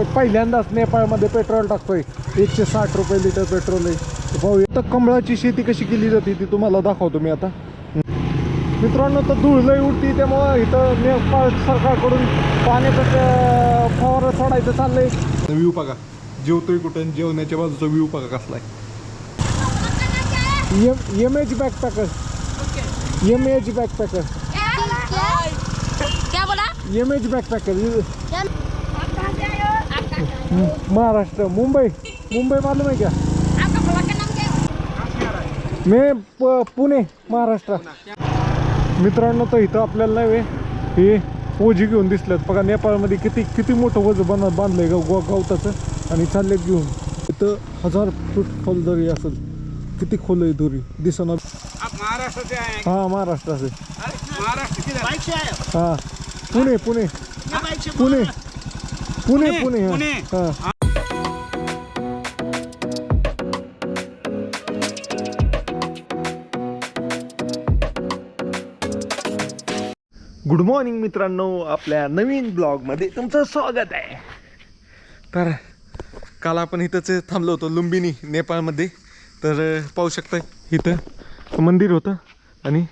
टाकतोय पहिल्यांदाच नेपाळमध्ये पेट्रोल टाकतोय. एकशे साठ रुपये लिटर पेट्रोल आहे. पाहूया तर कमळाची शेती कशी केली जाते ती तुम्हाला दाखवतो मी आता. मित्रांनो तर धूळ लई उडती त्यामुळं इथं नेपाळ सरकारकडून पाण्याचं फवारं सोडायचं चाललंय. व्ह्यू बघा. जेवतोय कुठं जेवण्याच्या बाजूचा व्ह्यू बघा कसला आहे. M H backpacker M H backpacker क्या बोला? एम एच बॅकपॅकर क्या आप कहाँ से आए हो आप कहाँ- महाराष्ट्र मुंबई. मुंबई मालूम आहे क्या का? मी प- पुणे महाराष्ट्र. मित्रांनो तर इथं आपल्याला वे हे ओझी घेऊन दिसल्यात बघा नेपाळमध्ये किती किती मोठं वज बन बांधलंय गाव गाव- गवताचं आणि चाललेत घेऊन. इथं हजार फूट खोल दरी असेल. किती खोल आहे दोरी? आए हैं महाराष्ट्राचे. हो? पुणे पुणे. पुणे. पुणे पुणे, पुणे. हा. गुड मॉर्निंग मित्रांनो. आपल्या नवीन ब्लॉगमध्ये तुमचं स्वागत आहे. तर काल आपण इथंच थांबलो होतो लुंबिनी नेपाळमध्ये. तर पाहू शकता इथं मंदिर होतं आणि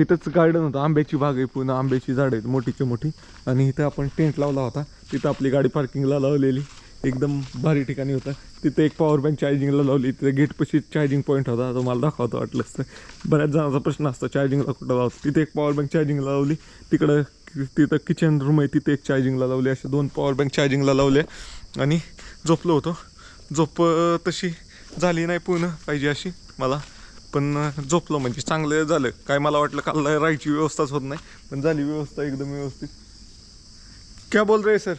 इथंच गार्डन होतं. आंब्याची बाग आहे पूर्ण आंब्याची झाडं आहेत मोठीची मोठी. आणि इथं आपण टेंट लावला होता. तिथं आपली गाडी पार्किंगला लावलेली. एकदम भारी ठिकाणी होतं. तिथं एक पॉवर बँक चार्जिंगला लावली. तिथे गेटपाशी चार्जिंग पॉईंट होता. तो मला दाखवतो वाटलं तर. बऱ्याच जणांचा प्रश्न असतो चार्जिंगला कुठं लावतो? तिथे एक पॉवर बँक चार्जिंगला लावली. तिकडं तिथं किचन रूम आहे. तिथे एक चार्जिंगला लावली. असे दोन पॉवर बँक चार्जिंगला लावले आणि झोपलो होतो. झोप तशी झाली नाही पूर्ण पाहिजे अशी मला. पण झोपलो म्हणजे चांगलं झालं. काय मला वाटलं काल राहायची व्यवस्थाच होत नाही पण झाली व्यवस्था एकदम व्यवस्थित. क्या बोल रे सर?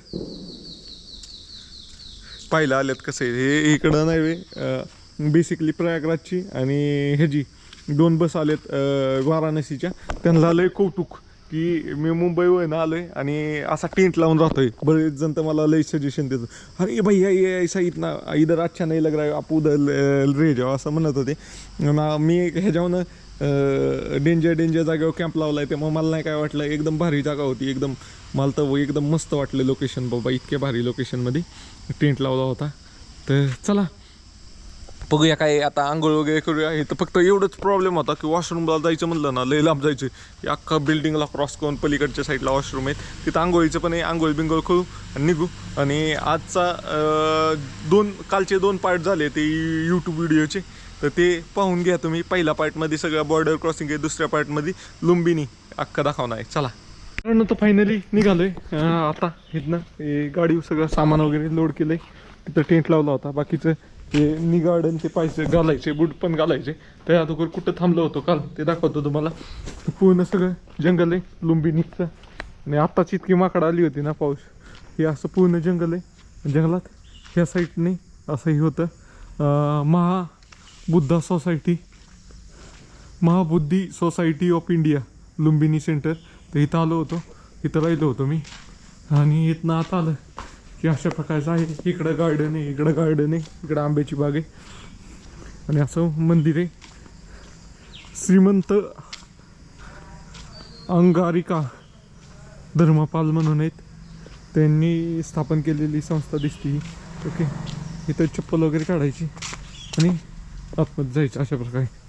पाहिलं आल्यात कसं आहे. हे इकडं नाही वे बेसिकली प्रयागराजची आणि ह्याची दोन बस आलेत वाराणसीच्या. त्यांना लय कौतुक. की मी मुंबईवरून आलोय आणि असा टेंट लावून राहतोय. बरेच जण तर मला लई सजेशन देतो अरे भैया ये ऐसा इतना इधर अच्छा नाही लग रहा है आप उधर ल- रे जाओ असं म्हणत होते. ना मी ह्याच्यावरनं डेंजर डेंजर जागेवर कॅम्प लावलाय तेव्हा मला नाही काय वाटलं एकदम भारी जागा होती एकदम मला तर एकदम मस्त वाटलं लोकेशन बाबा इतक्या भारी लोकेशनमध्ये टेंट लावला होता. तर चला बघूया काय आता आंघोळ वगैरे करूया. हे तर फक्त एवढंच प्रॉब्लेम होता की वॉशरूमला जायचं म्हणलं ना लय लांब जायचं. की अख्खा बिल्डिंगला क्रॉस करून पलीकडच्या साईडला वॉशरूम आहेत. तिथं आंघोळीचं पण आहे आंघोळ बिंघोळ करू आणि निघू. आणि आजचा दोन कालचे दोन पार्ट झाले ते यूट्यूब व्हिडिओचे तर ते पाहून घ्या तुम्ही. पहिल्या पार्टमध्ये सगळं बॉर्डर क्रॉसिंग आहे दुसऱ्या पार्टमध्ये लुंबिनी अख्खा दाखवणार आहे चला. कारण तर फायनली निघालोय. आता इथनं हे गाडी सगळं सामान वगैरे लोड केलंय. तिथं टेंट लावला होता. बाकीचं ते नी गार्डन ते पैसे घालायचे बूट पण घालायचे. त्या अगोदर कुठं थांबलो होतो काल? ते दाखवतो तुम्हाला. पूर्ण सगळं जंगल आहे लुंबिनीचं आणि आत्ताच इतकी माकड आली होती ना पाऊस. हे असं पूर्ण जंगल आहे. जंगलात ह्या साईडने असं हे होतं. Mahabuddha society Mahabuddhi society of India Lumbini centre तर इथं आलो होतो. इथं राहिलो होतो मी. आणि इथनं आता आलं. की अशा प्रकारचं आहे. इकडं गार्डन आहे इकडं गार्डन आहे इकडं आंब्याची बाग आहे. आणि असं मंदिर आहे. श्रीमंत अंगारिका धर्मपाल म्हणून आहेत. त्यांनी स्थापन केलेली संस्था दिसते ही. ओके इथं चप्पल वगैरे काढायची आणि आतमध्ये जायचं अशा प्रकारे.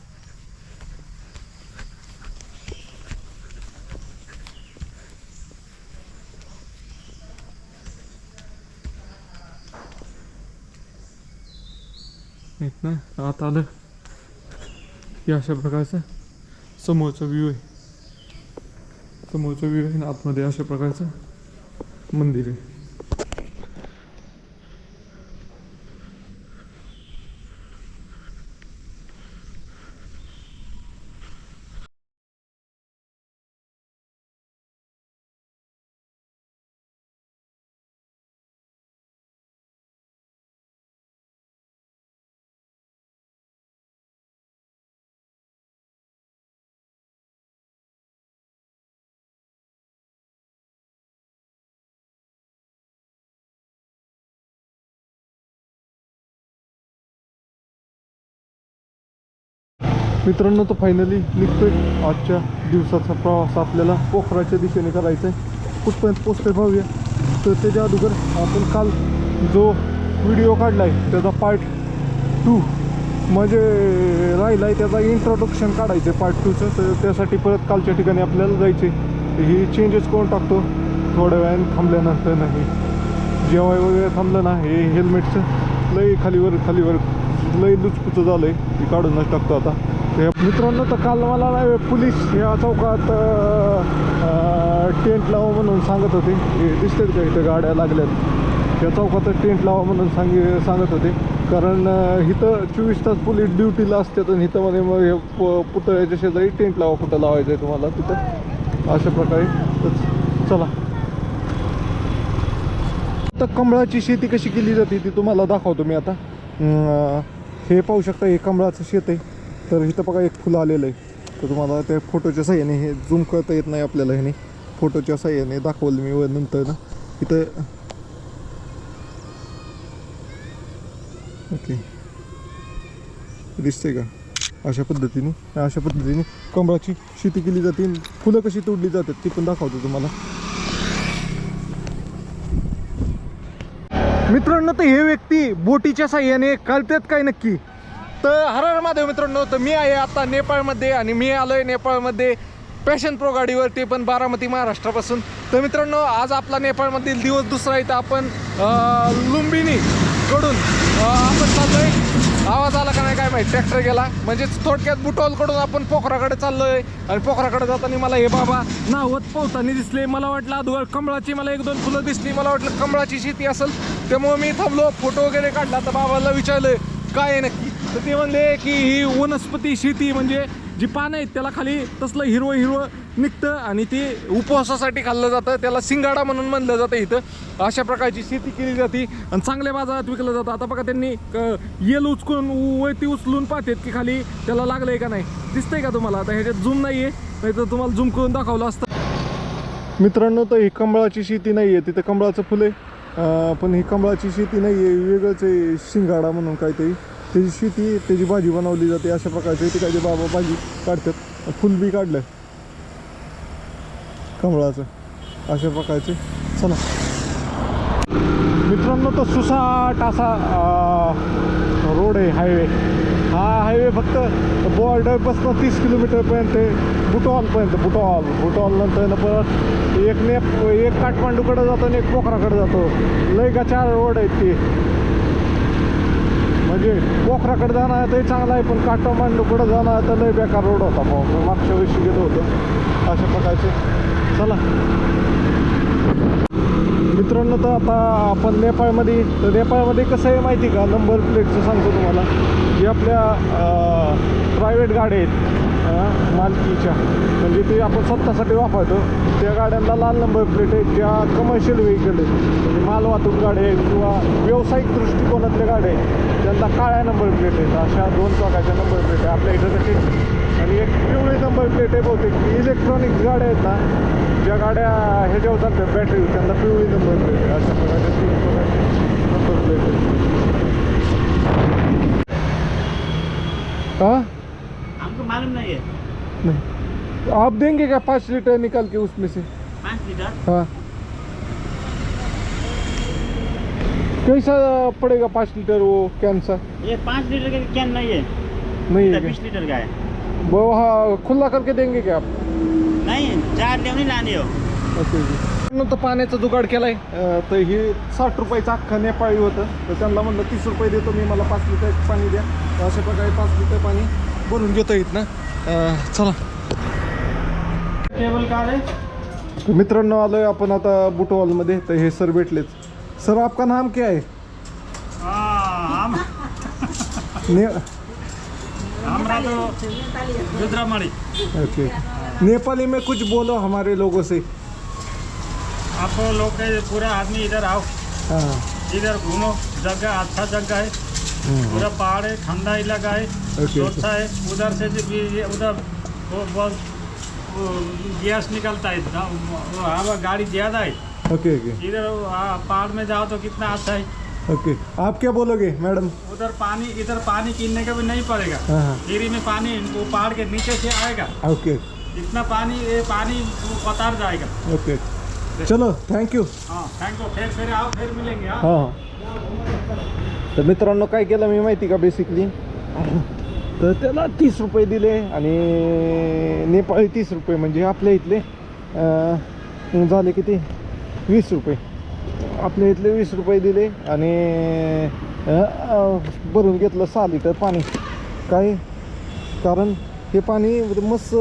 इथनं आत आलं की अशा प्रकारचं समोरचा व्ह्यू आहे समोरचा व्ह्यू आहे आतमध्ये अशा प्रकारचं मंदिर आहे मित्रांनो तर फायनली निघतोय आजच्या दिवसाचा प्रवास. आपल्याला पोखराच्या दिशेने करायचा आहे कुठपर्यंत पोचतोय पाहूया तर त्याच्या अगोदर आपण काल जो व्हिडिओ काढला आहे त्याचा पार्ट टू म्हणजे राहिला आहे त्याचा इंट्रोडक्शन काढायचं आहे पार्ट टूचं तर त्यासाठी परत कालच्या ठिकाणी आपल्याला जायचे ही चेंजेस करून टाकतो? थोड्या वेळाने थांबल्यानंतर नाही. जेवाय वगैरे थांबलं ना हे हेल्मेटचं लई खालीवर खालीवर लई लुचपुचं आहे ते काढूनच टाकतो आता. मित्रांनो तर काल मला नाही पोलीस या चौकात टेंट लावा म्हणून सांगत होते. हे दिसतात का इथं गाड्या लागल्यात? या चौकात टेंट लावा म्हणून सांगे सांगत होते. कारण इथं चोवीस तास पोलीस ड्युटीला असतात आणि इथं मध्ये मग हे प- पुतळ्याच्या शेजारी टेंट लावा कुठं लावायचं आहे तुम्हाला तिथं. अशा प्रकारे. तर चला. तर कमळाची शेती कशी केली जाते ती तुम्हाला दाखवतो मी आता. हे पाहू शकता हे कमळाचं शेत आहे. तर इथं बघा एक फुलं आलेलं आहे. तर तुम्हाला त्या फोटोच्या साह्याने हे झूम करता येत नाही आपल्याला ह्याने फोटोच्या साह्याने दाखवलं मी व नंतर ना. इथं ओके. दिसते का? अशा पद्धतीने. अशा पद्धतीने कमळाची शेती केली जाते. फुलं कशी तोडली जातात ती पण दाखवतो तुम्हाला. मित्रांनो तर हे व्यक्ती बोटीच्या साह्याने करतात काय नक्की? तर हर हर महादेव मित्रांनो तर मी आहे आता नेपाळमध्ये आणि मी आलोय नेपाळमध्ये पॅशन प्रो गाडीवर ते पण बारामती महाराष्ट्रापासून. तर मित्रांनो आज आपला नेपाळमधील दिवस दुसरा इथं आपण लुंबिनीकडून आपण कडून आहे आपण चाललोय. आवाज आला का नाही काय माहिती ट्रॅक्टर गेला. म्हणजेच थोडक्यात बुटॉलकडून आपण पोखराकडे चाललोय. आणि पोखराकडे जाताना मला हे बाबा नावत पोहताना दिसले. मला वाटलं अगोदर कमळाची मला एक दोन फुलं दिसली. मला वाटलं कमळाची शेती असेल. त्यामुळे मी थांबलो. फोटो वगैरे काढला तर बाबाला विचारलं काय आहे नक्की? तर ते म्हणले की ही वनस्पती शेती म्हणजे जी पानं आहेत त्याला खाली तसलं हिरवं हिरवं निघतं आणि ते उपवासासाठी खाल्लं जातं. त्याला सिंगाडा म्हणून म्हणलं जातं इथं. अशा प्रकारची शेती केली जाते आणि चांगल्या बाजारात विकलं जातं. आता बघा त्यांनी क- येल उचकून वळती उचलून पाहतात की खाली त्याला लागलंय का नाही. दिसतंय का तुम्हाला? आता ह्याच्यात झूम नाही आहे नाही तर तुम्हाला झूम करून दाखवलं असतं. मित्रांनो तर ही कमळाची शेती नाही आहे तिथं कमळाचं फुलं आहे पण ही कमळाची शेती नाही आहे वेगळंच आहे शिंगाडा म्हणून काहीतरी. त्याची शेती त्याची भाजी बनवली जाते अशा प्रकारची ते काही बाबा भाजी काढतात फुल बी काढलं कमळाचं अशा प्रकारचे. चला. मित्रांनो तो सुसाट असा रोड आहे हायवे. हा हायवे फक्त बॉर्डरपासून तीस किलोमीटरपर्यंत आहे बुटॉलपर्यंत बुटॉल बुटॉल नंतर परत एक नेप एक काठमांडूकडे जातो आणि एक पोखराकडे जातो. लय का चार रोड आहेत ते. म्हणजे पोखराकडे जाणार तरी चांगला आहे पण काठमांडूकडे जाणार तर लय बेकार रोड होता मग मी मागच्या वर्षी गेलो होतो. अशा प्रकारचे. चला. मित्रांनो तर आता आपण नेपाळमध्ये तर नेपाळमध्ये कसं आहे माहिती का? नंबर प्लेटचं सांगतो तुम्हाला. जी आपल्या प्रायव्हेट गाड्या आहेत मालकीच्या म्हणजे ते आपण स्वतःसाठी वापरतो. त्या गाड्यांना लाल नंबर प्लेट आहेत ज्या कमर्शियल व्हेकल आहेत. म्हणजे मालवाहतूक गाड्या आहेत किंवा व्यावसायिक दृष्टिकोनातल्या गाड्या आहेत त्यांना काळ्या नंबर प्लेट आहेत. अशा दोन प्रकारच्या नंबर प्लेट आहे आपल्या इथं तशी. आणि एक पिवळी नंबर प्लेट आहे बहुतेक. इलेक्ट्रॉनिक गाड्या आहेत ना ज्या गाड्या ह्याच्यावर चालतात बॅटरी त्यांना पिवळी नंबर हा हमको मालूम नहीं है। नहीं। आप देंगे क्या पाँच लीटर निकाल के उसमें से? पाँच लीटर? हाँ। कैसा पड़ेगा पाँच लीटर वो कैन सा? ये पाँच लीटर का कैन नहीं है। नहीं है बीस लीटर का है। वो हाँ खुला करके देंगे क्या आप? नहीं चार लेवनी लानी हो। ओके नंतर पाण्याचा जुगाड केलाय. तर हे साठ रुपयाचं अख्खा नेपाळी होतं. तर त्यांना म्हणलं तीस रुपये देतो मी मला पाच लिटर पाणी द्या. तर अशा प्रकारे पाच लिटर पाणी भरून घेता येत ना अं, चला. टेबल का तर मित्रांनो आलोय आपण आता बुटवॉलमध्ये तर हे सर भेटलेच सर आपका नाम क्या है? हाँ हम ने रुद्रामणि. ओके. नेपाली में कुछ बोलो हमारे लोगों से. आप लोग के पूरा आदमी इधर आओ। हाँ। इधर घूमो। जगह अच्छा जगह है। पूरा पहाड़ है ठंडा इलाका है अच्छा है। उधर से उधर वो बहुत गैस निकलता है हवा गाड़ी ज़्यादा है। Okay okay. इधर पहाड़ में जाओ तो कितना अच्छा है। ओके। okay. आप क्या बोलोगे मैडम? उधर पानी इधर पानी कीनने का भी नहीं पड़ेगा। हाँ हाँ। गिरी में पानी वो पहाड़ के नीचे से आएगा। ओके। okay. इतना पानी ये पानी वो पतार जाएगा। ओके। चलो थैंक यू हाँ थैंक यू फिर फिर आओ फिर मिलेंगे हाँ। हाँ तर मित्रांनो काय केलं मी माहिती का बेसिकली तर त्याला तीस रुपये दिले आणि नेपाळी तीस रुपये म्हणजे आपल्या इथले झाले किती? वीस रुपये. आपल्या इथले वीस रुपये दिले आणि भरून घेतलं सहा लिटर पाणी. काय? कारण हे पाणी मस्त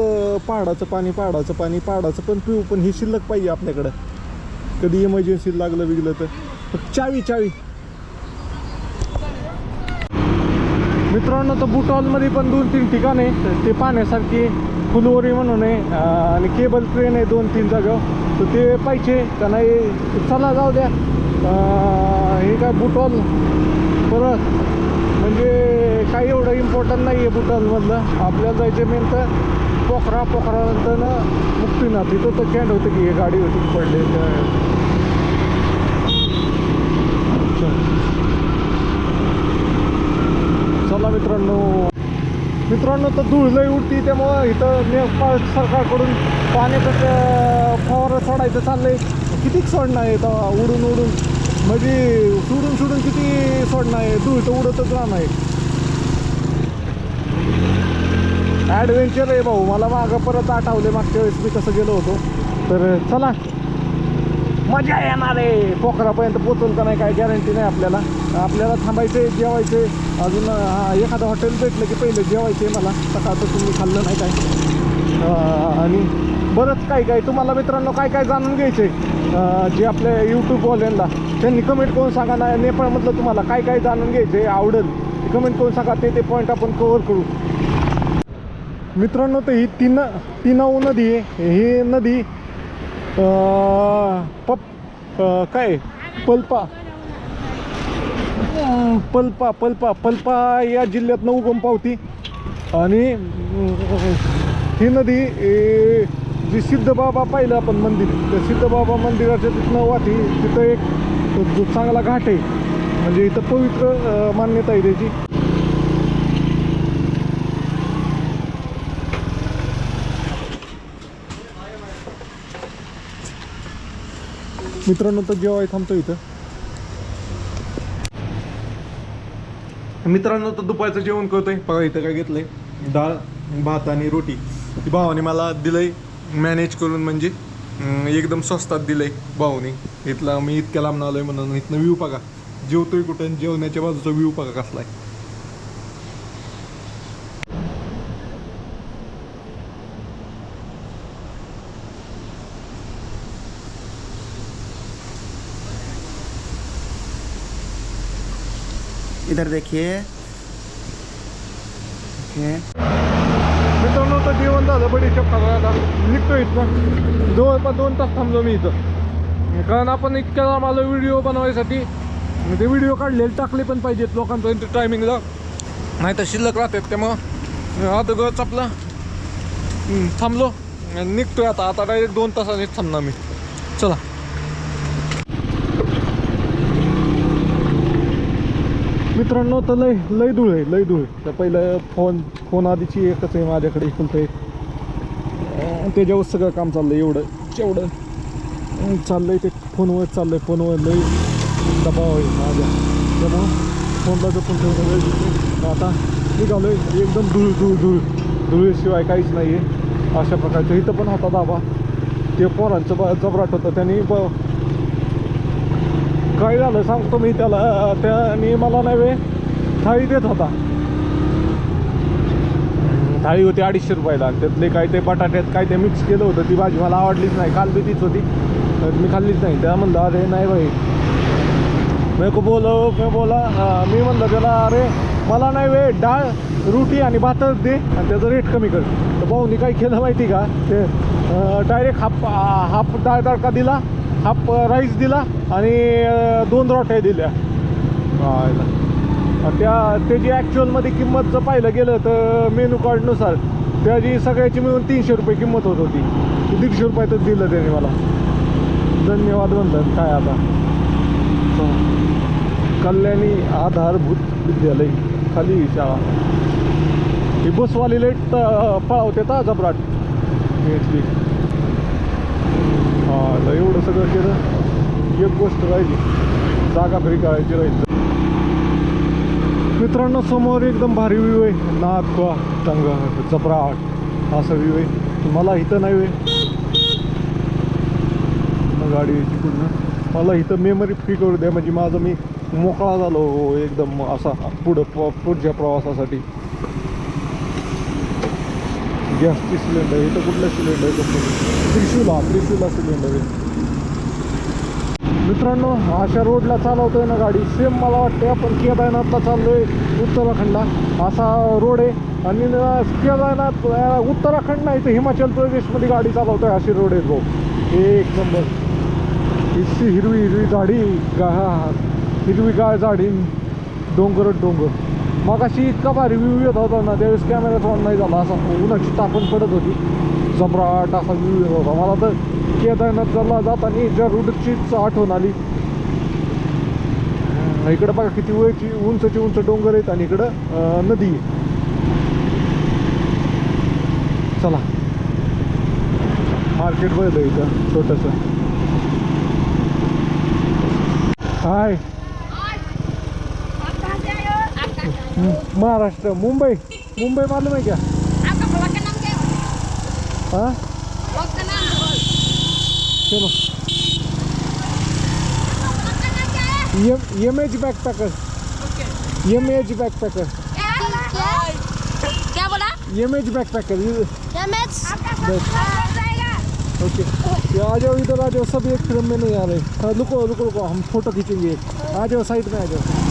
पहाडाचं पाणी पहाडाचं पाणी पहाडाचं पण पिऊ पण ही शिल्लक पाहिजे आपल्याकडं. कधी इमर्जन्सी लागलं बिगलं तर. चावी चावी. मित्रांनो तर बुटॉलमध्ये पण दोन तीन ठिकाण आहे ते पाहण्यासारखी फुलवरी म्हणून आहे आणि केबल ट्रेन आहे दोन तीन जागा तर ते पाहिजे का नाही चला जाऊ द्या. हे काय बुटॉल? परत म्हणजे काही एवढं इम्पॉर्टंट नाही आहे बुटॉलमधलं. आपल्याला जायचं मेन तर पोखरा पोखरानंतर ना मुक्तीनाथ तिथं तर कॅन्ड होतं की हे गाडी होती पडले चला मित्रांनो. मित्रांनो तर धूळ लई उडती त्यामुळं इथं नेपाळ सरकारकडून पाण्याचं ते फवारं सोडायचं चाललंय. किती सोडणं आहे उडून उडून. म्हणजे सोडून सोडून किती सोडणं आहे धूळ तर उडतच राहणार आहे. ॲडव्हेंचर आहे भाऊ. मला मागं परत आठवले. मागच्या वेळेस मी कसं गेलो होतो. तर चला. मजा येणार आहे. पोखरापर्यंत पोचल का नाही काय गॅरंटी नाही आपल्याला. आपल्याला थांबायचे जेवायचे अजून एखादं हॉटेल भेटलं की पहिले जेवायचे मला. सकाळचं तुम्ही खाल्लं नाही काय. आणि बरंच काय काय. तुम्हाला मित्रांनो काय काय जाणून घ्यायचे जे आपल्या यूट्यूबवाल्यांना त्यांनी कमेंट करून सांगा ना. नेपाळमधलं तुम्हाला काय काय जाणून घ्यायचे आवडेल. कमेंट करून सांगा. ते ते पॉईंट आपण कव्हर करू. मित्रांनो तर ही तीन तीनाऊ नदी आहे. ही नदी पप काय? पल्पा. पल्पा पल्पा. पल्पा या जिल्ह्यातनं उगम पावती. आणि ही नदी ए, जी सिद्धबाबा पाहिलं आपण मंदिर त्या सिद्धबाबा मंदिराच्या तिथनं वाटी तिथं एक जो चांगला घाट आहे. म्हणजे इथं पवित्र मान्यता आहे त्याची. मित्रांनो तर जेवाय थांबतो इथं. मित्रांनो तर दुपारचं जेवण करतोय. बघा इथं काय घेतलंय. डाळ भात आणि रोटी. ती भावाने मला दिलंय मॅनेज करून म्हणजे एकदम स्वस्तात दिलंय भाऊने इथला मी इतक्या लांब आलोय म्हणून इथनं व्ह्यू बघा. जेवतोय कुठं जेवण्याच्या बाजूचा व्ह्यू बघा कसलाय. इधर देखिए। मित्रांनो तर जेवण झालं बडीशेप खाल्ला आता. निघतो इथं जवळपास दोन तास थांबलो मी इथं. कारण आपण इतक्या लांब आलो व्हिडिओ बनवायसाठी. ते व्हिडिओ काढलेले टाकले पण पाहिजेत लोकांपर्यंत टायमिंगला नाही तर शिल्लक राहतात त्यामुळं. आता गच आपला थांबलो. निघतोय आता. आता डायरेक्ट दोन तासानेच थांबणार मी. चला. मित्रांनो तर लय लय धूळ आहे लय धूळ तर पहिलं फोन फोन आधीची एकच आहे माझ्याकडे फुलतं एक त्याच्यावर सगळं काम चाललंय एवढं जेवढं चाललं चाललंय ते फोनवर चाललंय फोनवर लय दबाव आहे माझ्या. त्यामुळं फोनला जपून ठेवणं गरजेचं आहे. आता आहे एकदम धूळ धूळ धूळ. धुळेशिवाय काहीच नाही आहे अशा प्रकारचं. इथं पण होता दाबा. ते पोरांचं ब जबराट होतं. त्यांनी ब काय झालं सांगतो मी त्याला. त्याने मला नाही वे थाळी देत होता. थाळी होती अडीचशे रुपयाला. त्यातले काय ते बटाट्यात काय ते मिक्स केलं होतं ती भाजी मला आवडलीच नाही. काल बी तीच होती. तर मी खाल्लीच नाही. त्या म्हणलं अरे नाही भाई मी को बोलो मी बोला मी म्हणलं त्याला अरे मला नाही वे डाळ रोटी आणि भातच दे आणि त्याचं रेट कमी कर. तर भाऊनी काय केलं माहिती का? ते डायरेक्ट हाफ हाफ डाळ तडका दिला. हाफ राईस दिला आणि दोन रोट्या दिल्या. त्या त्याची ॲक्च्युअलमध्ये किंमत जर पाहिलं गेलं तर मेनू कार्डनुसार त्याची सगळ्याची मिळून तीनशे रुपये किंमत होत होती. दीडशे रुपयातच दिलं त्याने मला. धन्यवाद म्हणलं काय आता. हो. कल्याणी आधारभूत विद्यालय खाली शाळा. ही बसवाली लेट पळावते ता जबराट हां एवढं सगळं केलं एक गोष्ट राहिली. जागा फ्री करायची राहिली. मित्रांनो समोर एकदम भारी व्यू आहे. नाग टंग चपराट असा व्यू आहे. मला इथं नाही आहे. गाडी यायची पुढनं मला इथं मेमरी फ्री करू द्या. म्हणजे माझं मी मोकळा झालो हो, एकदम असा पुढं प- पुढच्या प्रवासासाठी. गॅसची सिलेंडर इथं कुठलं सिलेंडर त्रिशूला त्रिशूला सिलेंडर आहे. मित्रांनो अशा रोडला चालवतोय ना गाडी. सेम मला वाटते आपण केदारनाथला चाललोय उत्तराखंडला. असा रोड आहे. आणि केदारनाथ उत्तराखंड नाही तर हिमाचल प्रदेशमध्ये गाडी चालवतोय अशी रोड आहे भाऊ एक नंबर. इतकी हिरवी हिरवी झाडी गा हिरवी गाय झाडी डोंगरच डोंगर. मग अशी इतका भारी व्यू येत होता ना त्यावेळेस कॅमेऱ्यात ऑन नाही झाला असा. उन्हाची तापण पडत होती. जबराट असा व्ह्यू येत होता. मला तर केदारनाथला जाताना ज्या रूटचीच आठवण आली. इकडं बघा किती वेळची उंचची उंच डोंगर आहेत आणि इकडं नदी आहे. चला. मार्केट बघलं इथं छोटंसं. हाय. महाराष्ट्र मुंबई? मुंबई मालूम है क्या? हो? आपका ब्लॉक का नाम क्या है? हाँ? ब्लॉक का नाम चलो। है M M H backpacker M H backpacker क्या बोला? यम एज बैक पैकर जाएगा। ओके। ये आ जाओ इधर आ जाओ। सब एक फ़िल्म में नहीं आ रहे। हाँ रुको रुको रुको। हम फ़ोटो खींचेंगे। आ जाओ साइड में आ जाओ।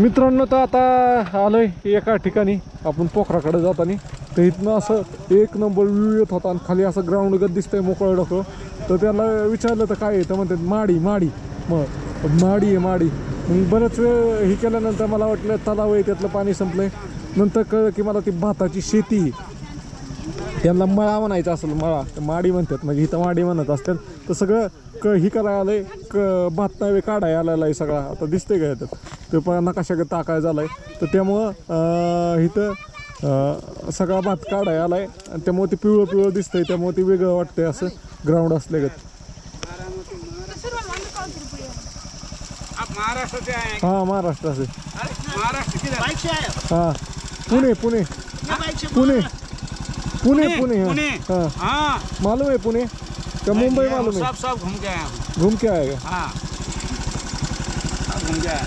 मित्रांनो तर आता आलोय एका ठिकाणी. आपण पोखराकडे जाताना. तर इथनं असं एक नंबर व्ह्यू येत होता आणि खाली असं ग्राउंड गत दिसतंय मोकळं डोकं. तर त्याला विचारलं तर काय आहे? तर म्हणतात माडी माडी. मग माडी आहे माडी. मग बरंच वेळ हे केल्यानंतर मला वाटलं तलाव आहे त्यातलं पाणी संपलंय. नंतर कळलं की मला ती भाताची शेती त्यांना मळा म्हणायचं असेल मळा. तर माडी म्हणतात. म्हणजे इथं माडी म्हणत असतात तर सगळं क ही करायला आलंय. क भात नव्हे काढाय आलेला आहे सगळा. आता दिसतंय का याच्यात ते पण नकाशागत टाकाय झालाय. तर त्यामुळं इथं सगळा भात काढाय आलाय. आणि त्यामुळे ते पिवळं पिवळं दिसतंय. त्यामुळे ते वेगळं वाटतंय असं ग्राउंड असल्यागत. हैं महाराष्ट्राचे. हां. पुणे पुणे. पुणे. पुणे पुणे पुणे हाँ। हाँ। हाँ। मालूम है पुणे? क्या मुंबई मालूम है? सब सब घूम के आया हूँ। घूम के आएगा हाँ? घूम के आया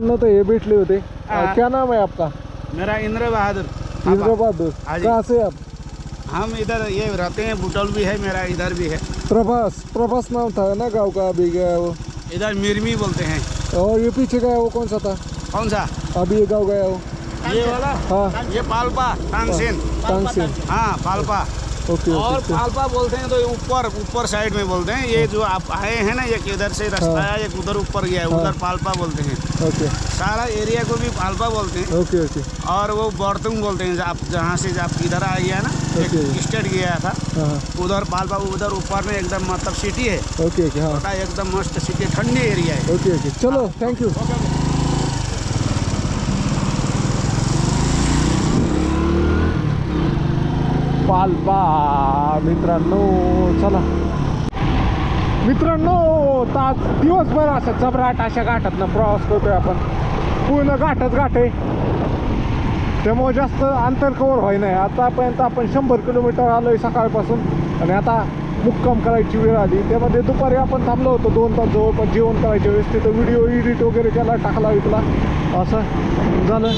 न तो ये बैठले होते। हाँ। क्या नाम है आपका? मेरा इंद्र बहादुर। इंद्र बहादुर कहाँ से आप? हम इधर ये रहते हैं बुटौल भी है मेरा इधर भी है। प्रभास प्रभास नाम था ना गाँव का अभी गया वो। इधर मिरमी बोलते हैं। और ये पीछे गया वो कौन सा था? कौन सा? अभी ये गाँव गया वो। ये वाला? हाँ। ये पालपा तानसेन। से हाँ पालपा। ओके और पालपा बोलते हैं तो ये ऊपर ऊपर साइड में बोलते हैं। ये जो आप आए हैं ना एक इधर से रास्ता हाँ। है एक उधर ऊपर गया है हाँ। उधर पालपा बोलते हैं। ओके। सारा एरिया को भी पालपा बोलते हैं। Okay okay. और वो बर्तुंग बोलते हैं आप जहाँ से आप इधर आ गया ना एक स्टेट गया था हाँ हाँ। उधर पालपा उधर ऊपर में एकदम मतलब सिटी है। ओके ओके हाँ। एकदम मस्त सिटी ठंडी एरिया है। Okay okay. चलो थँक यू पालपा मित्रांनो चला. मित्रांनो तास दिवसभर असं चबराट अशा घाटातनं प्रवास करतोय आपण. पूर्ण घाटच घाट आहे. त्यामुळे जास्त अंतर कवर व्हाय नाही. आतापर्यंत आपण शंभर किलोमीटर आलोय सकाळपासून. आणि आता मुक्काम करायची वेळ आली. त्यामध्ये दुपारी आपण थांबलो होतो दोन तास जवळपास. जेवण करायच्या वेळेस तिथं व्हिडिओ एडिट वगैरे केला टाकला विकला असं झालं.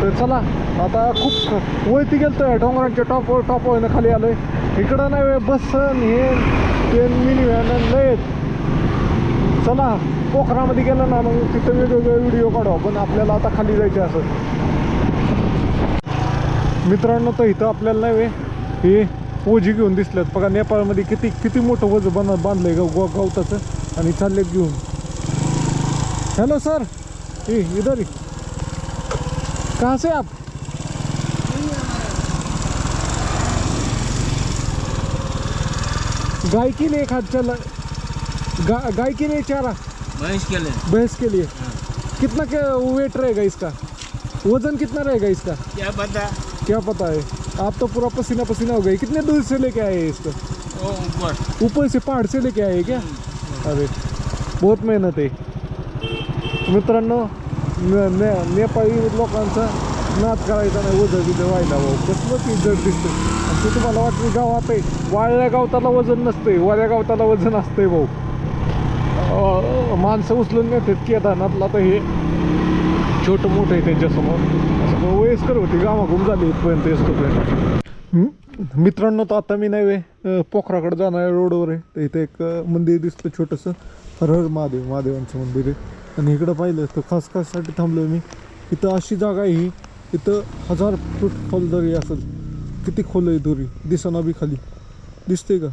तर चला आता खूप वळती तर डोंगरांच्या टॉप टॉप होईनं खाली आलोय. इकडं नाही बस हे ट्रेन मिनी व्हॅन लय चला पोखरामध्ये गेलं ना मग तिथं वेगवेगळे व्हिडिओ काढू आपण. आपल्याला आता खाली जायचे असं. मित्रांनो तर इथं आपल्याला नाही हे ओझी घेऊन दिसल्यात बघा नेपाळमध्ये किती किती मोठं वज बन बांधलंय आहे गाव गवताचं आणि चालले घेऊन. हॅलो सर ए इधर कहाँ से आप? गाय के लिए खाद चला। गा, गाय के लिए चारा? भैंस के लिए। भैंस के लिए? कितना क्या वेट रहेगा इसका? वज़न कितना रहेगा इसका? क्या पता? क्या पता है? आप तो पूरा पसीना पसीना हो गए। कितने दूर से लेके आए हैं इसको? ऊपर। ऊपर से पहाड़ से लेके आए क्या? अरे बहुत मेहनत आहे मित्रांनो ने- ने- नेपाळी लोकांचा नाद करायचा नाही वजन तिथे व्हायला भाऊ. कसलं ती जड दिसतं. आणि ते तुम्हाला वाटतं गावात आहे. वाळल्या गावताला वजन नसतंय वाऱ्या गावताला वजन असतंय भाऊ. माणसं उचलून नेतात केदारनाथला तर हे छोटं मोठं आहे त्यांच्यासमोर. असं वयस्कर होती गावाकडून झाली इथपर्यंत येतोपर्यंत. मित्रांनो तर आता मी नाही वे पोखराकडे जाणार रोडवर आहे. तर इथे एक मंदिर दिसतं छोटंसं. हर हर महादेव महादेवांचं मंदिर आहे. आणि इकडं पाहिलं तर खास थांबलो मी. इथं अशी जागा आहे ही इथं हजार फूट खोल दरी असेल. किती खोल आहे दोरी? दिसना बी खाली. दिसते का?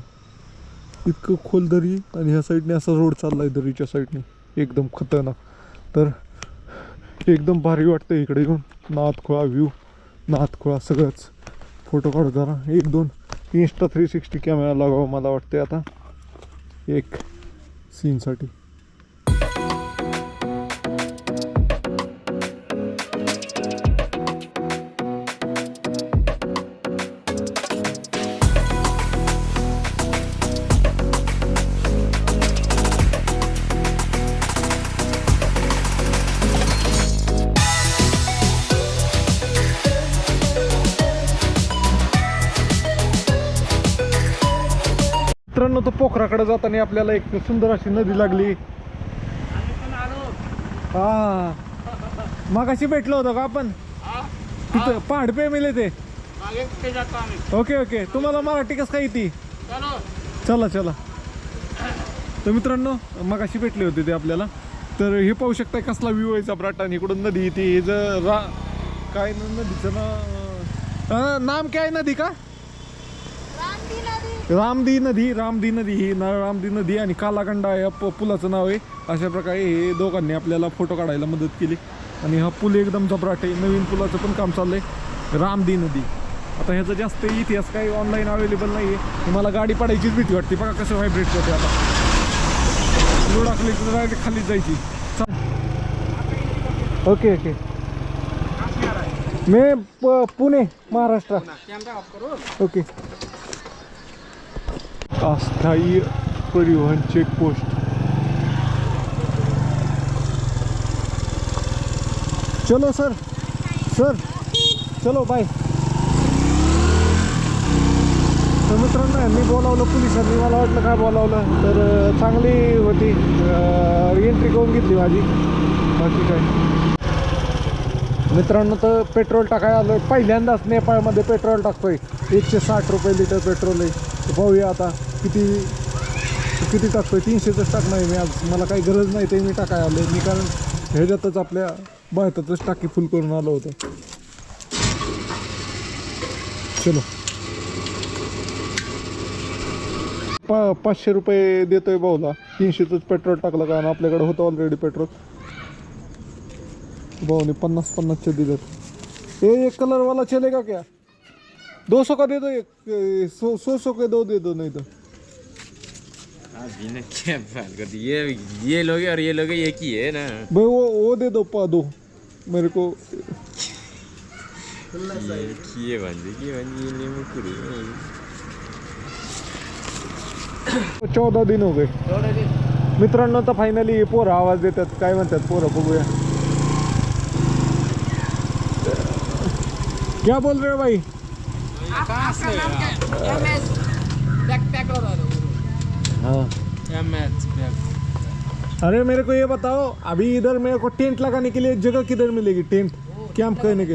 इतकं खोल दरी आणि ह्या साईडने असा रोड चालला आहे दरीच्या साईडने. एकदम खतरनाक. तर एकदम भारी वाटतं इकडे येऊन. नाथखोळा व्ह्यू नाथखोळा सगळंच. फोटो काढू जरा. एक दोन इन्स्टा थ्री सिक्स्टी कॅमेरा लागावा मला वाटते आता. एक सीनसाठी पोखराकडे जाताना आपल्याला एक सुंदर अशी नदी लागली. हा. मगाशी भेटलो होतो का आपण? तिथं पहाड पे मिले ते ओके ओके. तुम्हाला मराठी कसं काय येते? चलो. चला चला. तर मित्रांनो मगाशी भेटले होते ते आपल्याला. तर हे पाहू शकताय कसला व्ह्यू आहे चपराट आणि इकडून नदी येते. हे जर रा काय नदीचं ना नाम काय नदी का? रामदी नदी रामदी नदी ही ना रामदी नदी आणि कालागंडा या प पुलाचं नाव आहे. अशा प्रकारे हे दोघांनी आपल्याला फोटो काढायला मदत केली. आणि हा पूल एकदम जबराट आहे. नवीन पुलाचं पण काम चाललंय. रामदी नदी. आता ह्याचा जास्त इतिहास काही ऑनलाईन अवेलेबल नाही आहे मला गाडी पडायचीच भीती वाटते. बघा कसं व्हायब्रेट करते आता. लोडाखली तर डायरेक्ट खाली जायची. ओके ओके मैं पुणे महाराष्ट्र. ओके अस्थायी परिवहन चेक पोस्ट चलो सर सर चलो बाय तर मित्रांनो यांनी बोलावलं पोलिसांनी. मला वाटलं काय बोलावलं तर चांगली होती. एंट्री करून घेतली माझी. बाकी काय. मित्रांनो तर पेट्रोल टाकायला आलो पहिल्यांदाच नेपाळमध्ये पेट्रोल टाकतोय. एकशे साठ रुपये लिटर पेट्रोल आहे. भाऊया पाहूया आता. किती किती टाकतोय? तीनशेचंच टाकणार आहे मी आज. मला काही गरज नाही ते मी टाकाय आलो मी कारण ह्याच्यातच आपल्या भारतातच टाकी फुल करून आलो होतो. चलो. पा पाचशे रुपये देतोय भाऊला. तीनशेचंच पेट्रोल टाकलं कारण आपल्याकडे होतं ऑलरेडी पेट्रोल भाऊने पन्नास पन्नासचे दिलेत. ए एक कलरवाला चलेगा क्या? दो सौ का दे दो एक. सो सो, सो के दो दे दो नहीं तो ना क्या बात करती ये ये लोग और ये लोग एक ही है ना। भाई वो वो दे दो पा दो मेरे को। ये किए बंदे किए बंदे ये ले मुकुरी चौदा दिन हो गए। मित्रांनो तर फायनली पोरं आवाज देतात काय म्हणतात पोरं बघूया. क्या बोल रहे हो भाई? हाँ। अरे मेरे को ये बताओ अभी इधर मेरे को टेंट लगाने के लिए जगह किधर मिलेगी? टेंट? कैंप करने के?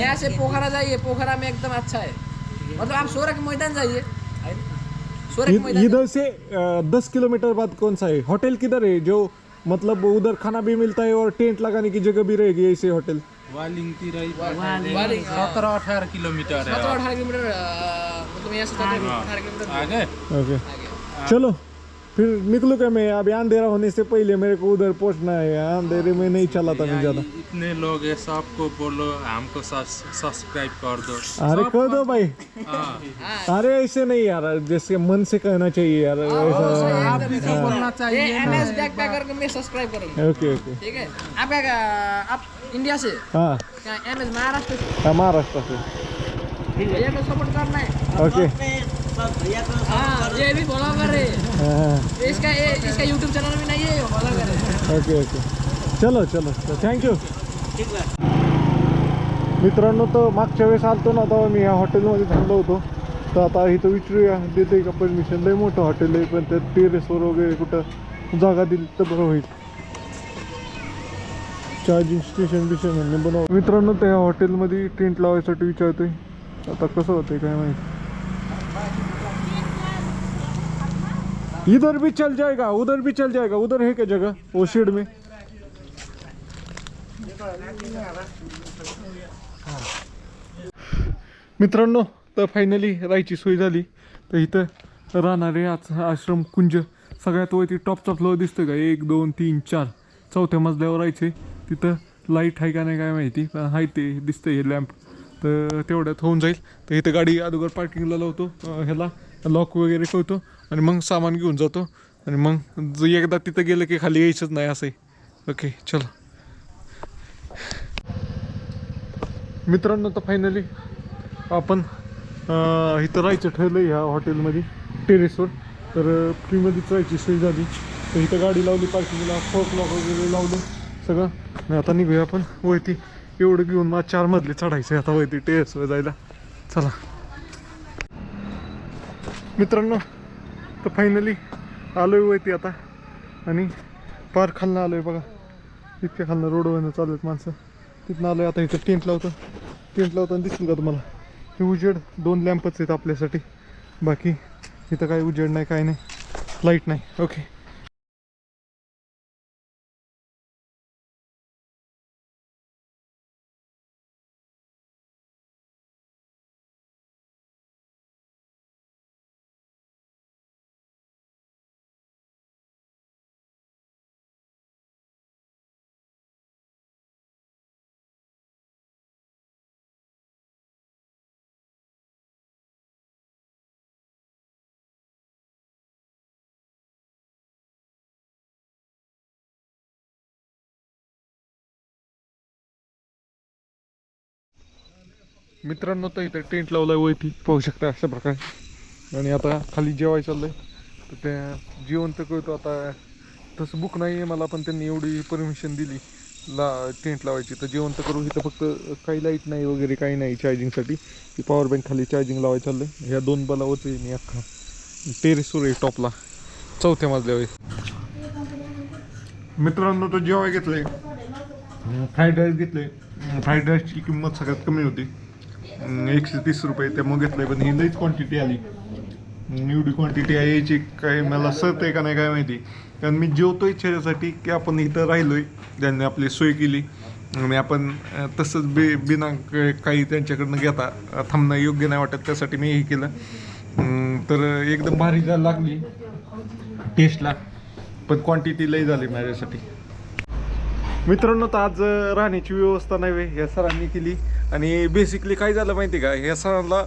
यहाँ से पोखरा जाइए पोखरा में एकदम अच्छा है। मतलब आप सोरख मैदान जाइए। इधर से दस किलोमीटर बाद कौन सा है? होटल किधर है जो मतलब उधर खाना भी मिलता है और टेंट लगाने की जगह भी रहेगी ऐसे होटल? वाली सत्रह अठारह किलोमीटर सत्रह है अठारह किलोमीटर मतलब यहाँ से किलोमीटर आगे। ओके। चलो फिर निकलू क्या मैं? अभी अंधेरा होने से पहले मेरे को उधर पहुँचना है अंधेरे में नहीं चला था मैं ज़्यादा। इतने लोग है सबको बोलो हमको सब्सक्राइब कर दो। अरे कर दो भाई। हाँ। अरे ऐसे नहीं यार जैसे मन से कहना चाहिए यार। ऐसा आप बोलना चाहिए ओके ओके। ठीक है? आप आप इंडिया से? हाँ। महाराष्ट्र से? हाँ, महाराष्ट्र से। भैया को सपोर्ट करना है। ओके। हाँ ये भी ब्लॉगर है। हां। इसका ये इसका यूट्यूब चैनल भी नहीं है ये ब्लॉगर है। ओके ओके चलो चलो थँक्यू मित्रांनो तर मागच्या वेळेस आलतो ना तेव्हा मी ह्या हॉटेलमध्ये थांबलो होतो. तर आता इथं विचारूया देते का परमिशन लय मोठं हॉटेल आहे पण त्यात टेरेसवर वगैरे कुठं जागा दिली तर बरं होईल. चार्जिंग स्टेशन बिशन बनव मित्रांनो त्या हॉटेलमध्ये टेंट लावायसाठी विचारतोय. आता कसं होतंय काय माहिती? इधर भी चल जाएगा उधर भी चल जाएगा उधर है क्या जगह? वो शेड में। मित्रांनो तर फायनली राहायची सोय झाली. तर इथं राहणारे आज आश्रम कुंज सगळ्यात वरती टॉपचा फ्लोअर दिसतं का? एक दोन तीन चार. चौथ्या मजल्यावर राहायचे. तिथं लाइट आहे का नाही काय माहिती पण आहे ते दिसतं हे लॅम्प तर तेवढ्यात होऊन जाईल. तर इथं गाडी अगोदर पार्किंगला लावतो. ह्याला लॉक वगैरे करतो आणि मग सामान घेऊन जातो. आणि मग एकदा तिथं गेलं की खाली यायचंच नाही असं आहे ओके चलो. मित्रांनो तर फायनली आपण इथं राहायचं ठरलं ह्या हॉटेलमध्ये टेरेसवर तर फ्रीमध्येच राहायची सोय झाली. तर इथं गाडी लावली पार्किंगला फोक लॉक वगैरे लावलं सगळं. आणि आता निघूया आपण वरती. एवढं घेऊन मला चार मधले चढायचं आहे आता वरती टेरेसवर जायला. चला. मित्रांनो तर फायनली आलो आहे वरती आता. आणि पार खालनं आलो आहे बघा. इतक्या खालनं रोडवरनं चालू आहेत माणसं. तिथनं आलो आहे आता इथं टेंट लावतं. टेंट लावताना दिसेल का तुम्हाला? हे उजेड दोन लॅम्पच आहेत आपल्यासाठी. बाकी इथं काही उजेड नाही काय नाही. लाइट नाही. ओके मित्रांनो तर इथं टेंट लावलाय वरती. पाहू शकता अशा प्रकारे. आणि आता खाली जेवाय चाललंय. तर त्या जेवण तर कळतो आता. तसं बुक नाही आहे मला पण त्यांनी एवढी परमिशन दिली. ला टेंट लावायची. तर जेवण तर करू. इथं फक्त काही लाइट नाही वगैरे काही नाही चार्जिंगसाठी ती पॉवर बँक खाली चार्जिंग लावायचं चाललंय. ह्या दोन बलावरच आहे मी अख्खा. टेरेसवर आहे टॉपला चौथ्या मजल्यावर मित्रांनो तो जेवाय घेतलंय. फ्राईड राईस घेतले फ्राईड राईसची किंमत सगळ्यात कमी होती. एकशे तीस रुपये त्यामुळे घेतलंय पण ही लईच क्वांटिटी आली. एवढी क्वांटिटी आहे याची काय मला सत आहे का नाही काय माहिती. कारण मी जेवतोय इच्छेसाठी की आपण इथं राहिलोय त्यांनी आपली सोय केली. आणि आपण तसंच बे बिना काही त्यांच्याकडनं घेता थांबणं योग्य नाही वाटत त्यासाठी मी हे केलं. तर एकदम भारी जायला लागली टेस्टला. पण क्वांटिटी लई झाली माझ्यासाठी. मित्रांनो तर आज राहण्याची व्यवस्था नाही वे ह्या सरांनी केली. आणि बेसिकली काय झालं माहिती का? ह्या सरांना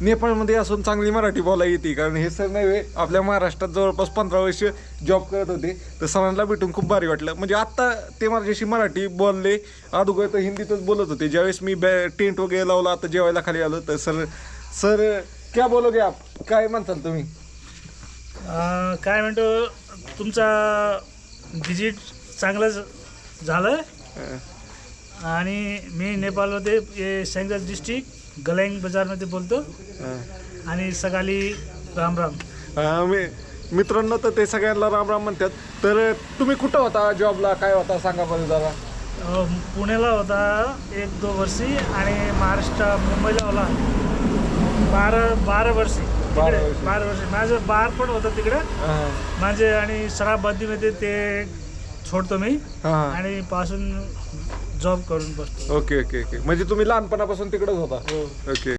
नेपाळमध्ये असून चांगली मराठी बोलायला येते. कारण हे सर नाही आपल्या महाराष्ट्रात जवळपास पंधरा वर्ष जॉब करत होते. तर सरांना भेटून खूप भारी वाटलं. म्हणजे आत्ता ते माझ्याशी मराठी बोलले. अगोदर तर हिंदीतच बोलत होते. ज्यावेळेस मी बॅ टेंट वगैरे लावला आता जेवायला खाली आलो. तर सर सर क्या बोलोगे आप? काय म्हणताल तुम्ही? काय म्हणतो तुमचा डिजिट चांगलं झालं. आणि मी नेपाळमध्ये सेंगर डिस्ट्रिक्ट गलँग बाजारमध्ये बोलतो. आणि सकाळी राम राम. मी मित्रांनो तर ते सगळ्यांना राम राम म्हणतात. तर तुम्ही कुठं होता जॉबला? काय होता? सांगा बरं जरा. पुण्याला होता एक दोन वर्षी आणि महाराष्ट्र मुंबईला होता. बारा बारा वर्षी. बारा वर्षी. माझं बार पण होतं तिकडे. माझे आणि शराबबंदीमध्ये ते सोडतो मी हां. आणि पासून जॉब करून बसतो. Okay okay okay. म्हणजे तुम्ही लहानपणापासून तिकडेच होता? ओके.